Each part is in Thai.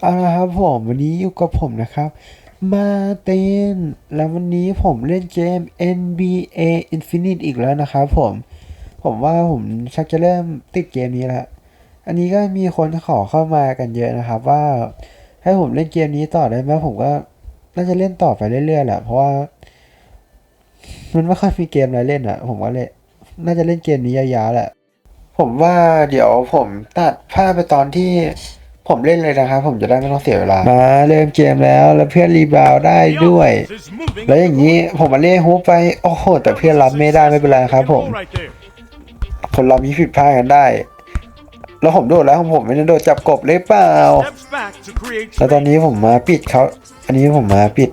เอาละครับผมวันนี้อยู่กับผมนะครับ มาเต้น แล้ววันนี้ผมเล่นเกม NBA Infinite อีกแล้วนะครับผม ผมว่าผมชักจะเริ่มติดเกมนี้ล้วอันนี้ก็มีคนขอเข้ามากันเยอะนะครับ ว่าให้ผมเล่นเกมนี้ต่อได้ไหมผมก็น่าจะเล่นต่อไปเรื่อยๆแหละเพราะว่า มันไม่ค่อยมีเกมอะไรเล่นอะผมว่าเลยน่าจะเล่นเกมนี้ยาวๆแหละ ผมว่าเดี๋ยวผมตัดภาพไปตอนที่ ผมเล่นเลยนะครับ ผมจะได้ไม่ต้องเสียเวลา มาเริ่มเกมแล้วแล้วเพื่อนรีบาวด์ได้ด้วย แล้วอย่างนี้ผมมาเล่นฮูปไปโอ้โหแต่เพื่อนรับไม่ได้ไม่เป็นไรครับ ผมคนเรามีผิดพลาดกันได้ แล้วผมโดดแล้วของผมไม่ได้โดดจับกบเลยเปล่าแล้วตอนนี้ผมมาปิดเขาอันนี้ผมมาปิด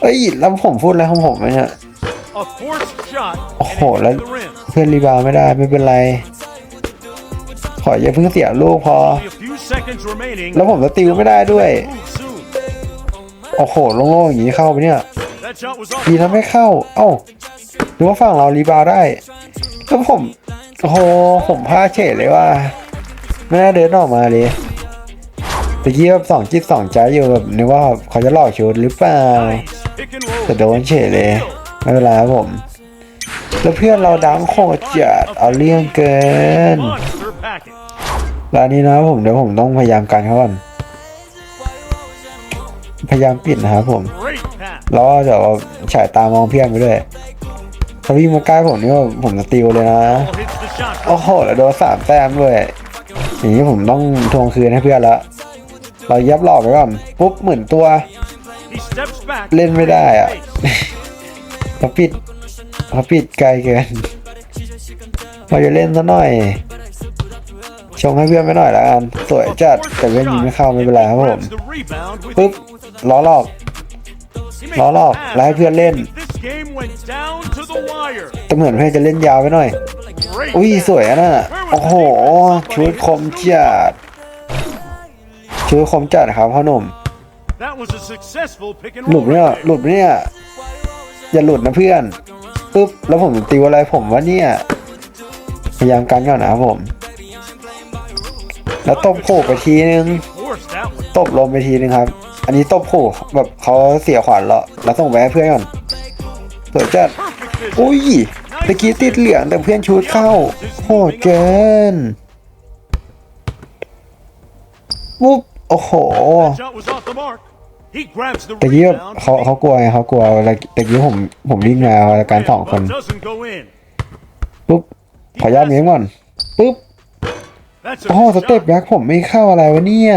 เอ้ยแล้วผมพูดอะไรของผมไหมเนี่ยโอ้โหแล้วเพื่อนรีบาวด์ไม่ได้ไม่เป็นไร ขออย่าเพิ่งเสียลูกพอ แล้แล้ววผผมมสติลไม่ได้ด้วย โอ้โหโล่งๆอย่างนี้เข้าไปเนี่ยดีนะไม่เข้า เอ้าหรือว่าฝั่งเรารีบาวด์ได้แล้วผมโอ้โหผมพลาดเฉยเลยว่าไม่น่าเดินออกมาเลยตะกี้แบบสองจิตสองใจอยู่แบบนึกว่าเขาจะหลอกชุดหรือเปล่าแต่โดนเฉยเลยไม่เป็นไรครับผม แล้วเพื่อนเราดังโคตรจัดเอาเรื่องเกิน ร้านนี้นะครับผมเดี๋ยวผมต้องพยายามกันเขาก่อนพยายามปิดนะครับผมแล้วก็เดี๋ยวฉายตามองเพื่อนไปด้วยเขาวิ่งมาใกล้ผมนี่ว่าผมจะติวเลยนะโอ้โหแล้วโดนสามแต้มด้วยอย่างนี้ผมต้องทวงคืนให้เพื่อนละเรายับหลอกไปก่อนปุ๊บหมื่นตัว เล่นไม่ได้อะเขาปิดเขาปิดไกลเกินเราจะเล่นซะหน่อย ชงให้เพื่อนไปหน่อยละกัน สวยจัดแต่เพื่อนยิงไม่เข้าไม่เป็นไรครับผมปุ๊บล้อหลอกล้อหลอกแล้วให้เพื่อนเล่นแต่เหมือนเพื่อนจะเล่นยาวไปหน่อย อุ้ยสวยอะน่ะโอ้โหชุดคมจัดชุดคมจัดครับพ่อหนุ่มหลุดเนี่ยหลุดเนี่ยอย่าหลุดนะเพื่อนปุ๊บแล้วผมติวอะไรผมวะเนี่ยพยายามกันก่อนนะครับผม แล้วตบโขกไปทีนึง ตบลมไปทีนึงครับ อันนี้ตบโขกแบบเขาเสียขวัญแล้วแล้วส่งไปให้เพื่อนก่อนสวยจัดอุ้ยตะกี้ติดเหลืองแต่เพื่อนชูดเข้าโหดเกินปุ๊บโอ้โหตะกี้แบบเขาเขากลัวไงเขากลัวแล้วตะกี้ผมผมวิ่งมาแล้วการสองคนปุ๊บขออนุญาตเมียก่อนปุ๊บ โอ้โหสเต็ปแบ็คผมไม่เข้าอะไรวะเนี่ย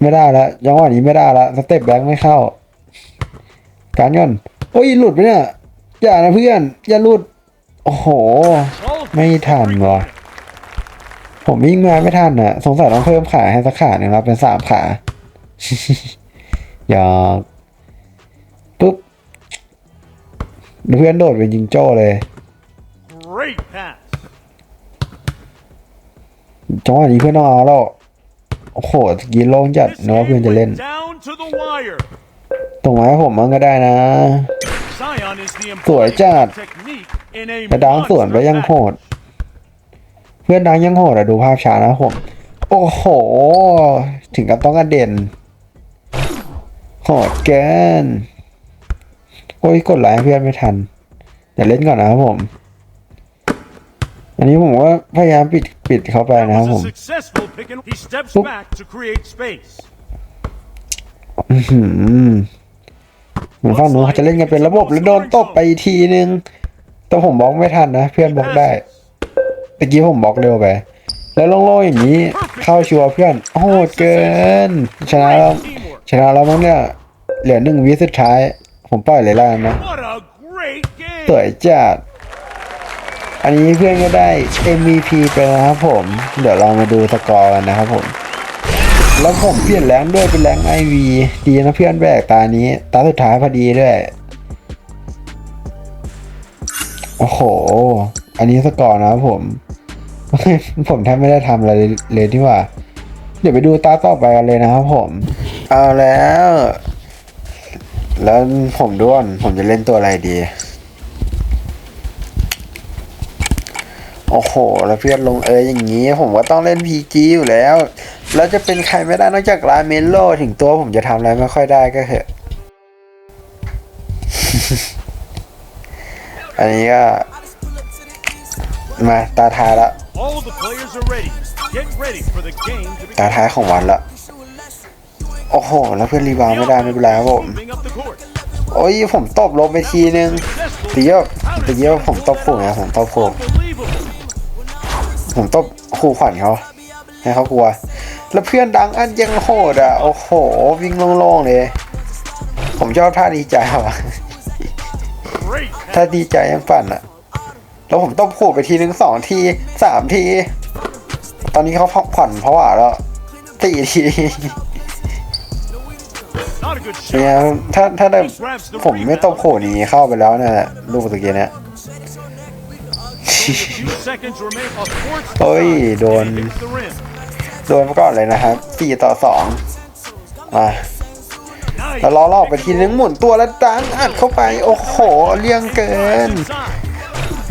ไม่ได้แล้วจังหวะนี้ไม่ได้แล้วสเต็ปแบ็คไม่เข้า การก่อนโอ้ยหลุดไปเนี่ยอย่านะเพื่อน อย่าหลุด โอ้โห ไม่ทันวะผมวิ่งมาไม่ทันอะ สงสัยต้องเพิ่มขาให้สักขาหนึ่งครับเป็นสามขาอย่าปุ๊บเพื่อนโดดเป็นยิงโจ้เลย จังหวะนี้เพื่อนต้องเอาแล้วโอ้โหตะกี้โล่งจัดนึกว่าเพื่อนจะเล่น ตรงไม้ผมมันก็ได้นะ สวยจัดแต่ดังสวนไปยังโหด เพื่อนดังยังโหดอะดูภาพช้านะผม โอ้โห ถึงกับต้องกระเด็นโหดเกินโอ้ยกดไลค์เพื่อนไม่ทันเดี๋ยวเล่นก่อนนะครับผม อันนี้ผมว่าพยายามปิดปิดเข้าไปนะครับผม ปุ๊บอื้อหือเหมือนฝั่งนู้นเขาจะเล่นกันเป็นระบบแล้วโดนตบไปอีกทีนึง แต่ผมบล็อกไม่ทันนะ เพื่อนบล็อกได้ตะกี้ผมบล็อกเร็วไป แล้วโล่งๆอย่างนี้ เข้าชัวร์เพื่อน โอ้โหดเกิน ชนะแล้ว ชนะแล้วมั้งเนี่ย เหลือหนึ่งวิสุดท้าย ผมปล่อยเลยแล้วกันนะสวยจัด อันนี้เพื่อนก็ได้ MVP ไปนะครับผม เดี๋ยวเรามาดูสกอร์กันนะครับผม แล้วผมเปลี่ยนแรงค์ด้วยเป็นแรงไอวีดีนะเพื่อนแบกตานี้ ตาสุดท้ายพอดีด้วย โอ้โห อันนี้สกอร์นะครับผม ผมแทบไม่ได้ทำอะไรเลยที่ว่า เดี๋ยวไปดูตาต่อไปกันเลยนะครับผม เอาแล้ว แล้วผมด้วน ผมจะเล่นตัวอะไรดี โอ้โห แล้วเพื่อนลงเอยอย่างนี้ ผมก็ต้องเล่นพีจีอยู่แล้ว แล้วจะเป็นใครไม่ได้นอกจากราเมโล ถึงตัวผมจะทำอะไรไม่ค่อยได้ก็เถอะ อันนี้ก็ มาตาทายละ All the players are ready. Get ready for the game to ตา begin. ท้ายของวันละ โอ้โห แล้วเพื่อนรีบาวด์ไม่ได้ไม่เป็นไรครับผม Moving up the court. โอ้ยผมตบลงไปทีนึง Successful. ตีเยอะตีเยอะผมตบขู่นะผมตบขู่ Unbelievable. ผมตบขู่ขวัญเขาให้เขากลัว แล้วเพื่อนดังอันยังโหดอะ โอ้โห วิ่งโล่งๆเลย ผมชอบท่าดีใจว่ะถ้าดีใจยังปั่นอะ แล้วผมตบขู่ไปทีนึงสองทีสามที ตอนนี้เขาพักผ่อนเพราะว่าแล้วสี่ทีเนี่ยถ้าถ้าได้ผมไม่ตบขู่นี้เข้าไปแล้วเนี่ยลูกตะกี้เนี่ย เฮ้ย โดน โดนมาก่อนเลยนะครับสี่ต่อสองมาแล้วล้อลอกไปทีนึงหมุนตัวแล้วดังอัดเข้าไป โอ้โหเลี่ยงเกิน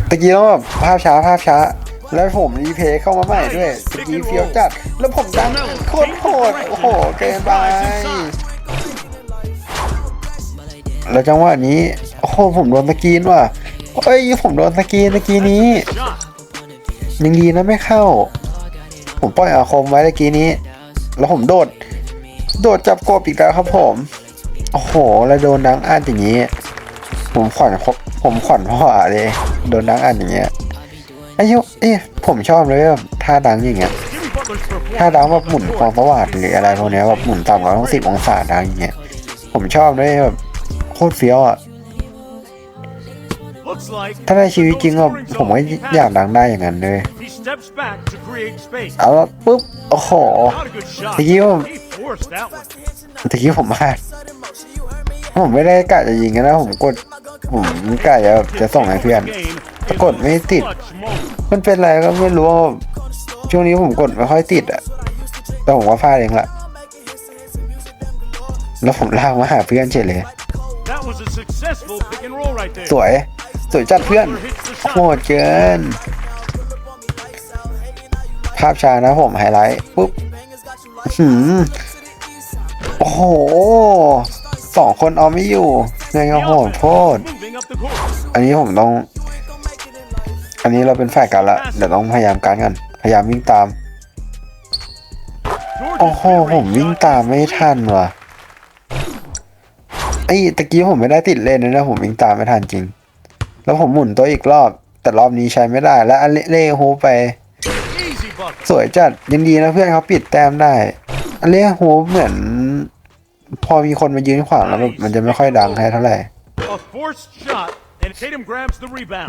ตะกี้ต้องแบบภาพช้าภาพช้า แล้วผมรีเพย์เข้ามาใหม่ด้วยตะกี้เฟี้ยวจัด แล้วผมดังโคตรโหดโอ้โหเกินไปแล้วจังหวะนี้ โอ้โหผมโดนสกรีนว่ะ เอ้ยผมโดนสกรีนตะกี้นี้ยังดีนะไม่เข้า ผมปล่อยอาคมไว้ตะกี้นี้ แล้วผมโดด โดดจับกบอีกแล้วครับผม โอ้โห แล้วโดนดังอ่านอย่างนี้ ผมขวัญผมขวัญพ่อเลย โดนดังอ่านอย่างเงี้ยไอ้ยุเอ๊ะผมชอบเลยแบบท่าดังอย่างเงี้ย Jimmy Butler's ถ้าดังแบบหมุนฟองสวัสดหรืออะไรพวกเนี้ยแบบหมุนต่ำกว่าต้องสิบองศาดังอย่างเงี้ยผมชอบด้วยแบบโคตรเฟี้ยวอะ ถ้าในชีวิตจริงก็ผมก็อยากดังได้อย่างนั้นเลย he steps back to create space. เอาละปุ๊บ โอ้โห Not a good shot. Thank you. He forced that one. ตะกี้ผมพลาดผมไม่ได้กะจะยิงกันนะผมกด ผมกะจะจะส่งให้เพื่อน Game กดไม่ติด clutch moment. มันเป็นอะไรก็ไม่รู้ว่าช่วงนี้ผมกดไม่ค่อยติดอะแต่ผมว่าพลาดเองละแล้วผมลากมาหาเพื่อนเฉยเลย That was a successful pick and roll right there. สวย สวยจัดเพื่อนโหดเกิน ภาพช้านะผมไฮไลท์ปุ๊บหืมโอ้โหสองคนเอาไม่อยู่ยังไง The โหดโทษอันนี้ผมต้อง อันนี้เราเป็นฝ่ายกันละเดี๋ยวต้องพยายามการกันพยายามวิ่งตาม โอ้โหผมวิ่งตามไม่ทันว่ะไอ้ตะกี้ผมไม่ได้ติดเล่นนะผมวิ่งตามไม่ทันจริง แล้วผมหมุนตัวอีกรอบ แต่รอบนี้ใช้ไม่ได้ แล้วอันเล่ฮูไป สวยจัดยังดีนะเพื่อนเขาปิดแต้มได้อันเล่ฮูเหมือน พอมีคนมายืนขวางแล้วมันจะไม่ค่อยดังให้เท่าไหร่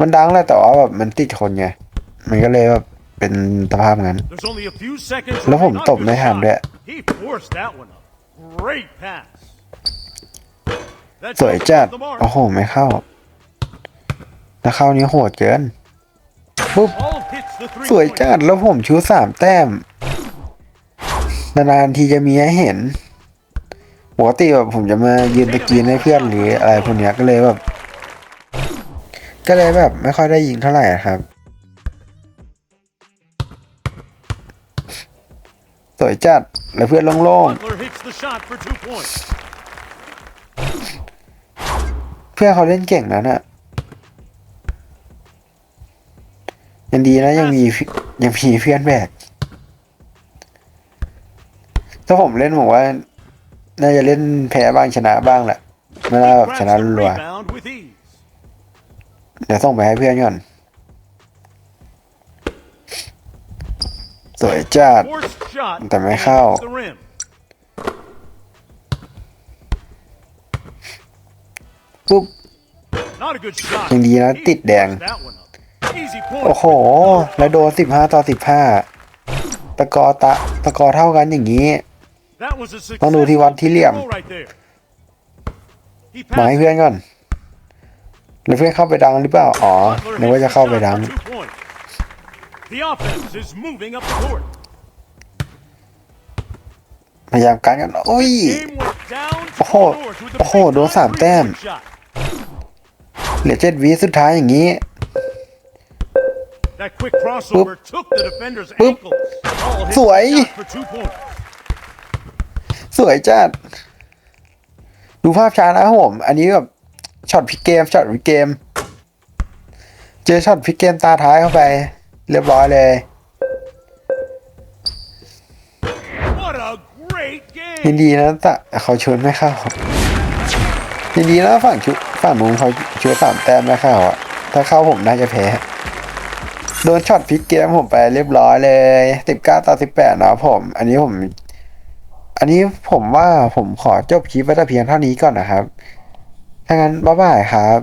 มันดังแหละแต่ว่าแบบมันติดคนไง มันก็เลยแบบเป็นสภาพงั้น แล้วผมตบไม่ทันด้วยสวยจัด โอ้โห ไม่เข้า แล้วเข้านี้โหดเกินปุ๊บ Ball hits the สวย three-point จัดแล้วผมชูสามแต้ม นานๆทีจะมีให้เห็นปกติแบบผมจะมายืนตะกรีนให้เพื่อนหรืออะไรพวกเนี้ยก็เลยแบบ ก็เลยแบบไม่ค่อยได้ยิงเท่าไหร่อะครับ สวยจัดแล้วเพื่อนโล่ง Butler hits the shot for two points. ๆเพื่อนเขาเล่นเก่งนะน่ะ ยังดีนะยังมีพี่ยังมีเพื่อนแบกถ้าผมเล่นผมว่า น่าจะเล่นแพ้บ้างชนะบ้างแหละไม่น่าแบบช Grabs นะ the รัว rebound with ease. ๆเดี๋ยวส่งไปให้เพื่อนก่อนสวยจัด Forced shot. Tầm and mấy it khao. hits the rim. ปุ๊บ Not a good shot. ยังดีนะ He ติดแดง โอ้โห แล้วโดนสิบห้าต่อสิบห้าตะกอตะตะกอเท่ากันอย่างนี้ ต้องดูที่วัดที่เหลี่ยม successful right there. He มาให้ passed เพื่อนก่อนแล้วเพื่อนเข้าไปดังหรือเปล่า อ๋อนึกว่าจะเข้าไปดัง พยายามการกัน โอ้ย โอ้โห โอ้โห โดนสามแต้ม เหลือเจ็ดวิสุดท้ายอย่างนี้ That quick crossover took the defender's Boop. ankles. All hit Sủi. the shot for two points. สวยจัด ดูภาพช้านะครับผม อันนี้แบบช็อตพลิกเกมช็อตพลิกเกม เจอช็อตพลิกเกมตาท้ายเข้าไป เรียบร้อยเลย What a great ยิน game! ดีนะแต่เขาชวนไม่เข้ายินดีนะฝั่งชุฝั่งนู้นเขาช่วยสามแต้มไม่เข้าอะ ถ้าเข้าผมน่าจะแพ้ โดนช็อตพลิกเกมผมไปเรียบร้อยเลยสิบเก้าต่อสิบแปดนะผม อันนี้ผม อันนี้ผมว่าผมขอจบคลิปไว้แต่เพียงเท่านี้ก่อนนะครับ ถ้างั้นบ๊ายบายครับ